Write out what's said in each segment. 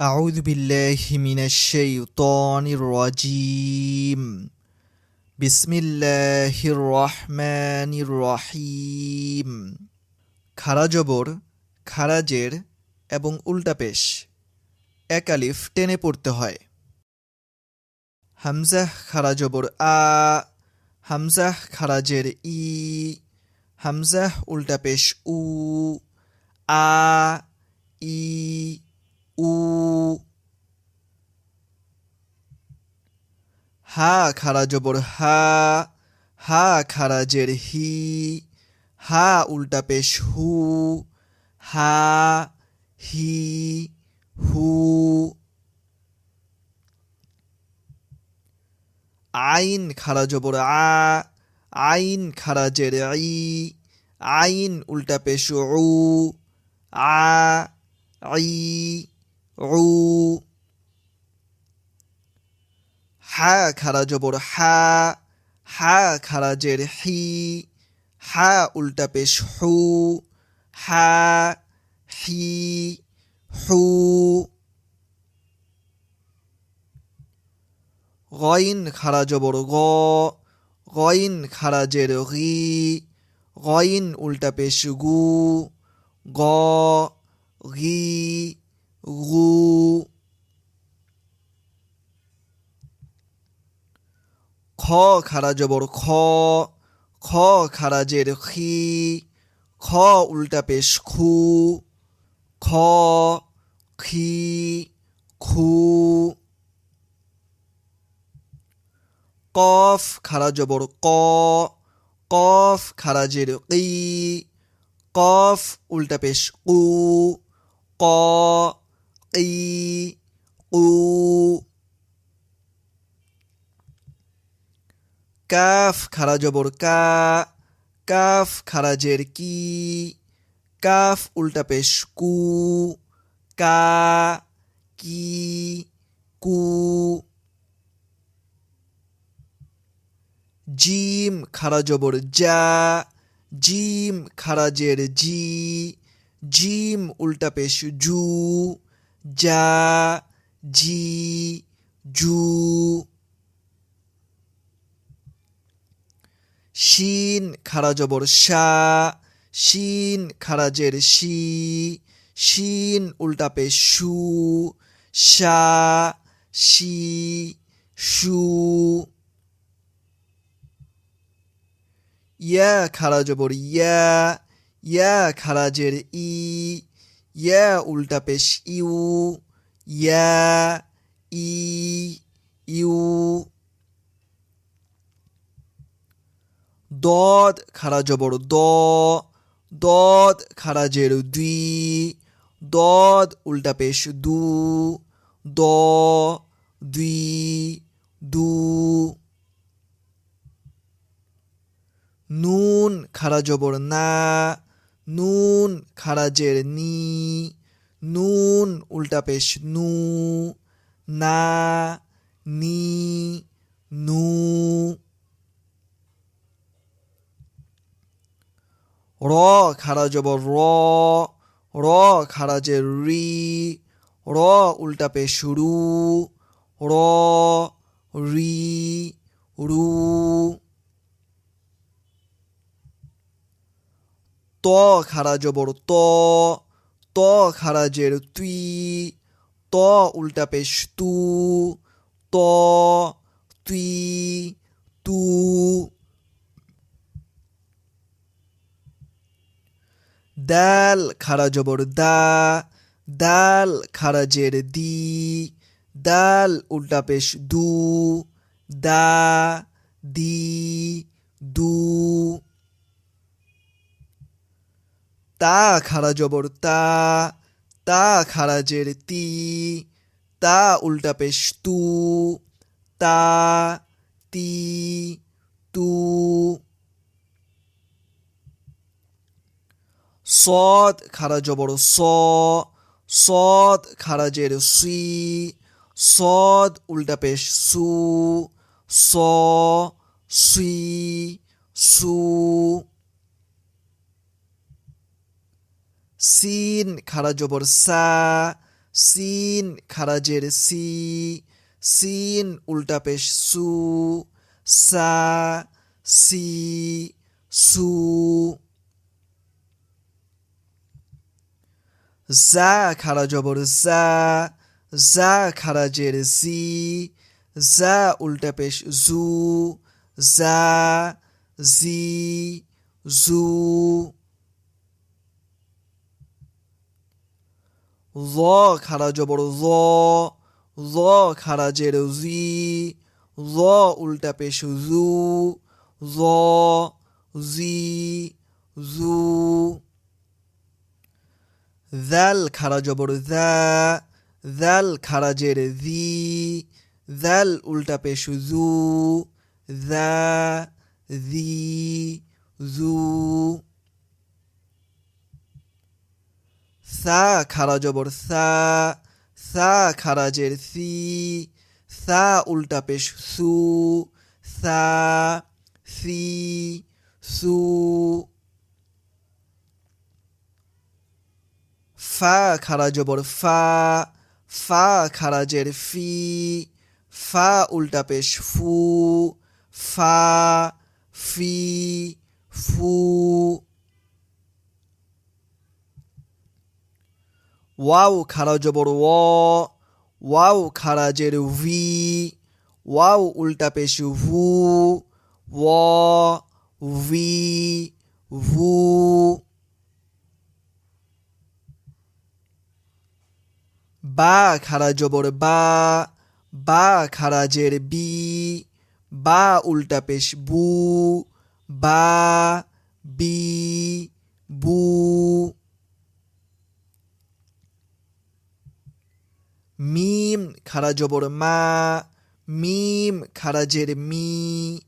أعوذ بالله من الشيطان الرجيم بسم الله الرحمن الرحيم খারা জবর খারাজের এবং উল্টা পেশ এক আলিফ টেনে পড়তে হয় হামজাহ খারা জবর আ হামজাহ খারাজের ই হামজাহ উল্টা পেশ উ আ ই হা খারা জবর, হা হা খারাজের হি, হা উল্টা পেশ হু, হা হি, হু। আইন খারা জবর, আ, আইন খারাজের ই, আইন উল্টা পেশ উ, আ, ই, উ। হা খারা জবর হা হা খারাজের হি, হা উল্টা পেশ হু, হা হি, হু। গইন খারা জবর গ, গইন খারাজের গি, গইন উল্টা পেশ গু, গ, গি, গু। খ খারা জবর খ খ খারাজের খি, খ উল্টা পেশ খু, খ খি, খু। কফ খারা জবর ক, কফ খারাজের কি কফ উল্টা পেশ উ, ক কি কু কাফ খারা জবর কা, কাফ খারাজের কি, কাফ উল্টা পেশ কু, কা, কি, কু, জিম খারা জবর যা জিম খারাজের জি, জিম উল্টা পেশ জু যা জি, জু। শিন খারা জবর শা, শিন খারাজের শি, শিন উল্টা পেশ শু, শা শু ইয়া খারা জবর ইয়া ইয়া খারাজের ই ইয়া উল্টা পেশ ইউ ইয়া ই, ইউ। দদ, খারা জবর দ, দদ খারাজের দুই দদ, উল্টা পেশ দু, দ দুই দু, নুন, খারা জবর না, নুন খারাজের নি, নুন, উল্টা পেশ নু, না, নি, নু র খারা জবর র র খারাজের রি, র উল্টা পেশ রু র, রি, রু, ত খারা জবর ত ত খারাজের তুই ত উল্টা পেশ তু, ত তুই তু দাল খারা জবর দা, দাল খারাজের দি, দাল উল্টা পেশ দু, দা, দি, দু। তা খারা জবর তা তা খারাজের তি, তা উল্টা পেশ তু, তা, তি, তু। সদ খারা জবর স সদ খারাজের সি সদ উল্টা পেশ সু, স, সি, সু। সিন খারা জবর সা, সিন খারাজের সি, সিন উল্টা পেশ সু, সা, সি, সু। জা খারা জবর জা খারাজের জি জা উল্টা পেশ জু জা জি জু ল খারা জবর ল ল জি ল উল্টা পেশ জু ল জি জু দ্যাল খারা জবর দ্যা দ্যাল খারাজের দি দ্যাল উল্টা পেশ জু দ্যা দি জু সা খারা জবর সা সা খারাজের সি সা উল্টা পেশ সু সা সি সু ফা খারা জবর ফা ফা খারাজের ফি, ফা উল্টা পেশ ফু, ফা, ফি, ফু। ওয়াও খারা জবর ও, ওয়াও খারাজের ভি, ওয়াও উল্টা পেশ ভু, ও, ভি, ভু। বা খারা জবর বা বা খারাজের বি, বা উল্টা পেশ বু, বা, বি, বু। মিম খারা জবর মা, মিম খারাজের মি,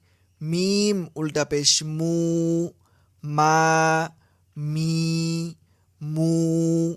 মিম, উল্টা পেশ মু, মা, মি, মু।